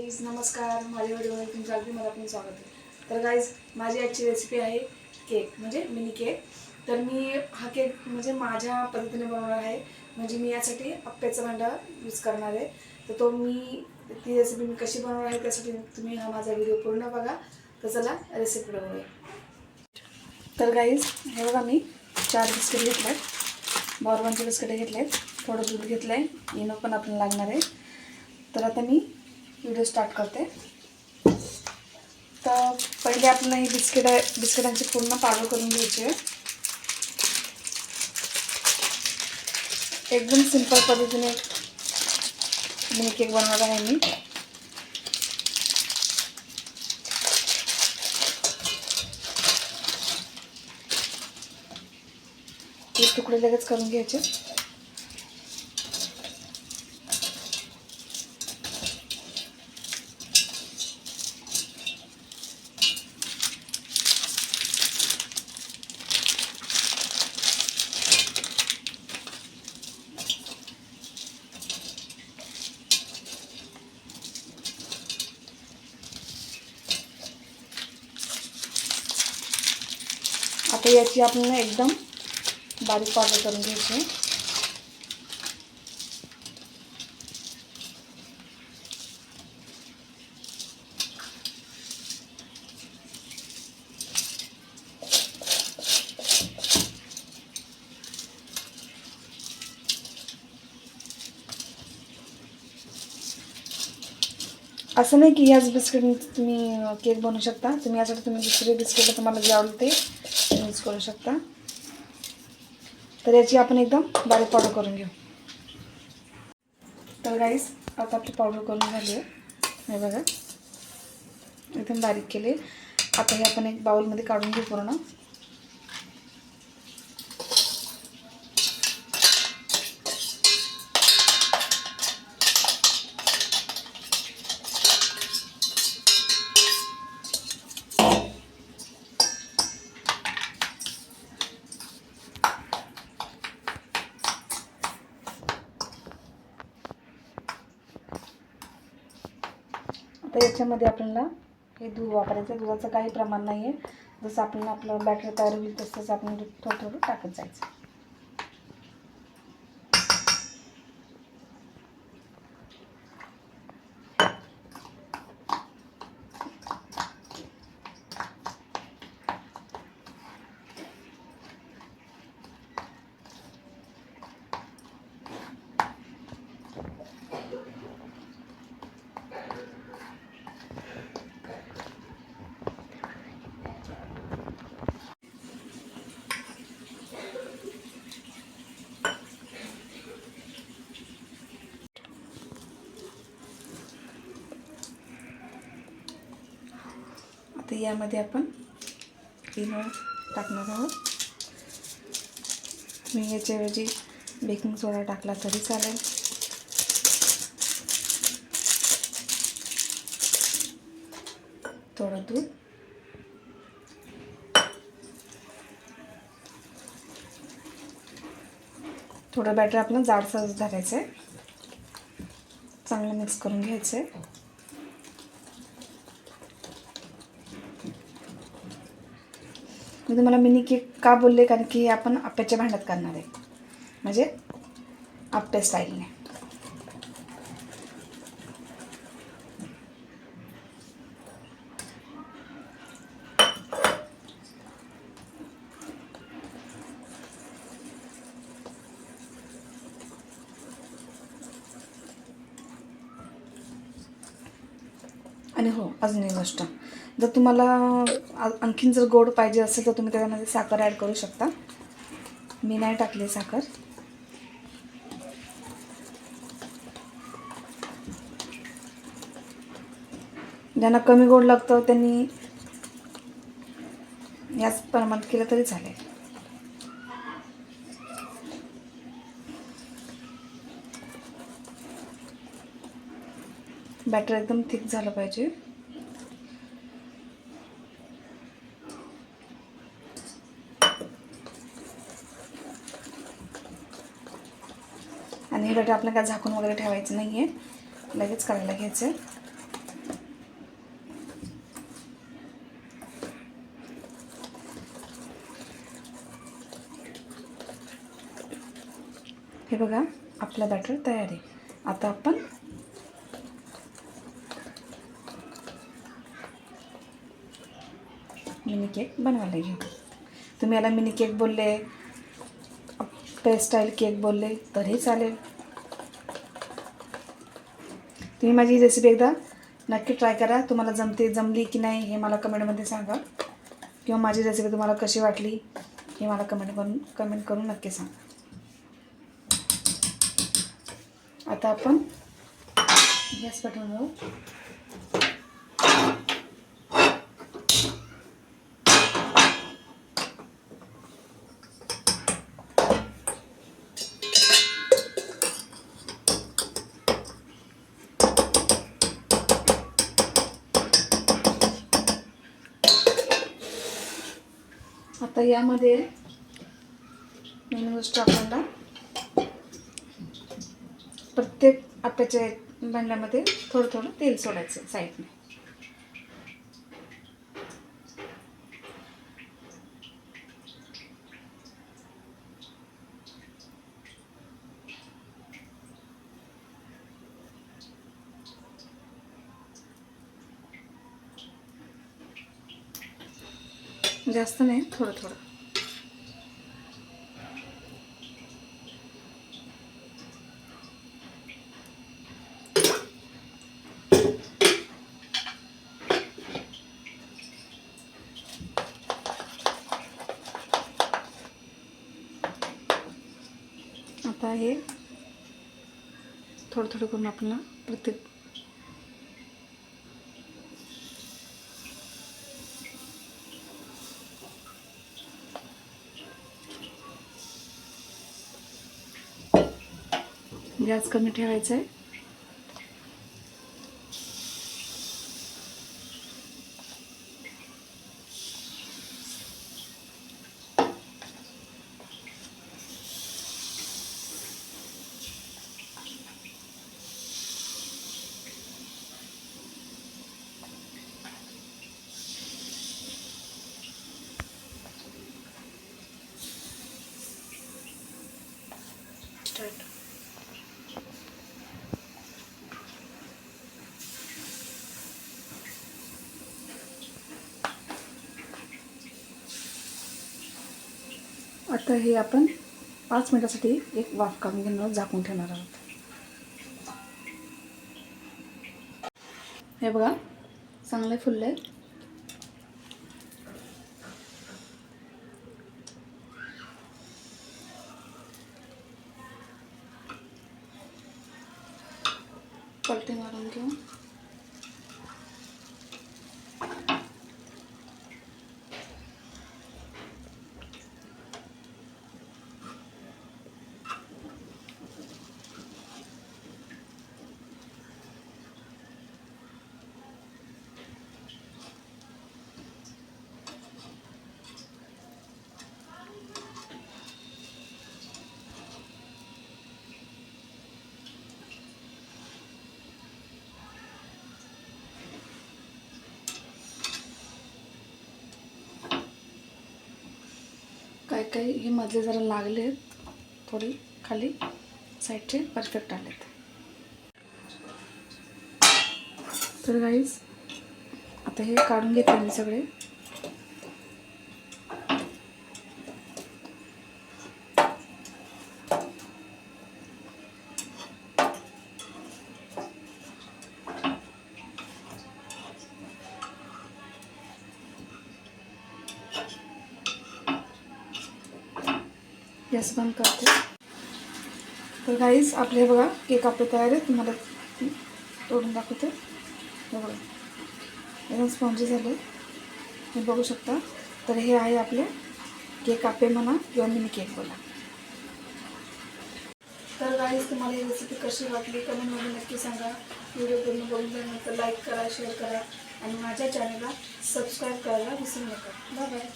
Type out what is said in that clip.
Guys नमस्कार. माझ्या व्हिडिओमध्ये तुमचं अगदी मनापासून स्वागत आहे. तर गाईज माझी आजची रेसिपी आहे केक म्हणजे मिनी केक तर मी हा केक म्हणजे माझ्या पद्धतीने बनवणार आहे. म्हणजे मी यासाठी अप्प्याचं भांडा यूज करणार आहे. तर तो मी ती रेसिपी मी कशी बनवणार आहे त्यासाठी तुम्ही हा माझा व्हिडिओ पूर्ण बघा. तर चला रेसिपी बघूया तर गाईज हे बघा मी चार बिस्किट घेतले आहेत बॉर्बनचे बिस्किटे घेतले आहेत थोडं दूध घेतलं आहे इनो पण आपल्याला लागणार आहे. तर आता मी व्हिडिओ स्टार्ट करते. तर पहिले आपण ही बिस्किट बिस्किटांची पूर्ण पावडर करून घ्यायची. आहे एकदम सिंपल पद्धतीने मिनी केक बनवणार आहे मी. हे तुकडे लगेच करून घ्यायचे. याची आपण एकदम बारीक पावडर करून घ्यायची असं नाही की याच बिस्किट तुम्ही केक बनवू शकता तुम्ही यासाठी तुम्ही दुसरे बिस्किट तुम्हाला जे आवडते ते यूज करू शकता. तर याची आपण एकदम बारीक पावडर करून घेऊ. तर गाईस आता आपली पावडर करून झाली आहे. हे बघा. एकदम बारीक केले आता हे आपण एक बाउलमध्ये काढून घेऊ पूर्ण. आता याच्यामध्ये आपल्याला हे दूध वापरायचं दुधाचं काही प्रमाण नाही आहे जसं आपण आपलं बॅटर तयार होईल तसंच आपण दूध थोडं थोडं टाकत जायचं. यामध्ये आपण इनो टाकणार आहोत. मी याच्याऐवजी बेकिंग सोडा टाकला तरी चालेल. थोडं दूध. थोडं बॅटर आपलं जाडसर धरायचं आहे चांगलं मिक्स करून घ्यायचं. आहे म्हणजे मी तुम्हाला मिनी केक का बोलले? कारण की आपण आप्याच्या भांड्यात करणार आहे. म्हणजे आप्या स्टाईलने. आणि हो अजून एक गोष्ट. जर तुम्हाला आणखीन जर गोड पाहिजे असेल तर तुम्ही त्याच्यामध्ये साखर ॲड करू शकता. मी नाही टाकली साखर. ज्यांना कमी गोड लागतं त्यांनी याच प्रमाणात केलं तरी चालेल. बॅटर एकदम थिक झालं पाहिजे. आणि हे बटर आपल्याला काय झाकून वगैरे ठेवायचं नाही आहे लगेच करायला घ्यायचं. आहे हे बघा आपलं बॅटर तयार आहे. आता आपण मिनी केक बनवायला घेऊ. तुम्ही याला मिनी केक बोलले पेस्टाईल केक बोलले तरी चालेल. तुम्ही माझी ही रेसिपी एकदा नक्की ट्राय करा. तुम्हाला जमते जमली की नाही हे मला कमेंटमध्ये सांगा. किंवा माझी रेसिपी तुम्हाला कशी वाटली हे मला कमेंट करून कमेंट करून नक्की सांगा. आता आपण गॅस पेटवून जाऊ आता यामध्ये मेन गोष्ट आपल्याला प्रत्येक आप्याच्या भांड्यामध्ये थोडं थोडं तेल सोडायचं साईडने जास्त नाही थोडं थोडं. आता हे थोडं थोडं करून आपल्याला प्रत्येक गॅस कमी ठेवायचा आहे स्टार्ट तर हे आपण पाच मिनिटासाठी एक वाफ काढून घेणार झाकून ठेवणार आहोत. हे बघा चांगले फुलले पलटी मारून घेऊ. काही हे मधले जरा लागले थोडी खाली साईडचे परफेक्ट आलेत. तर गाईज आता हे काढून घेतले मी सगळे. गॅस बंद करते. तर गाईज आपले बघा केक आपले तयार आहेत. तुम्हाला तोडून दाखवते. बघा. एकदम स्पॉन्जी झाले. हे बघू शकता. तर हे आहे आपले केक आपे म्हणा किंवा मिनी केक बोला तर गाईज तुम्हाला ही रेसिपी कशी वाटली? कमेंटमध्ये नक्की सांगा. व्हिडिओ पूर्ण बघून झाल्यानंतर लाईक करा शेअर करा. आणि माझ्या चॅनलला सबस्क्राईब करायला विसरू नका. Bye bye